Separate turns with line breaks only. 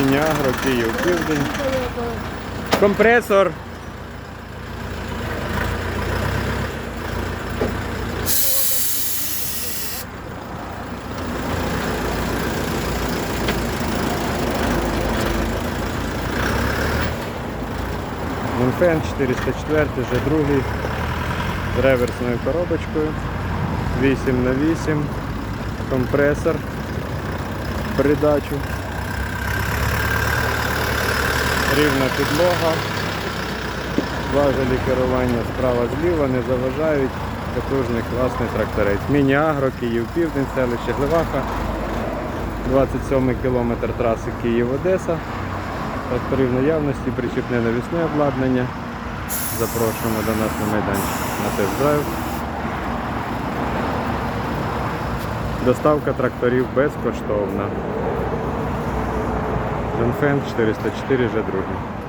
Мінягро, Київ, Південь. Компресор. Монфен 404, вже другий з реверсною коробочкою. 8 на 8 компресор, придачу. Рівна підлога, важелі керування справа зліва не заважають. Потужний класний тракторець. Міні-агро, Київ Південь, селище Гливаха. 27 кілометр траси Київ-Одеса. Тракторів наявності, причіпне навісне обладнання. Запрошуємо до нас на майданчик на тест-драйв. Доставка тракторів безкоштовна. Донфен 404 вже другий.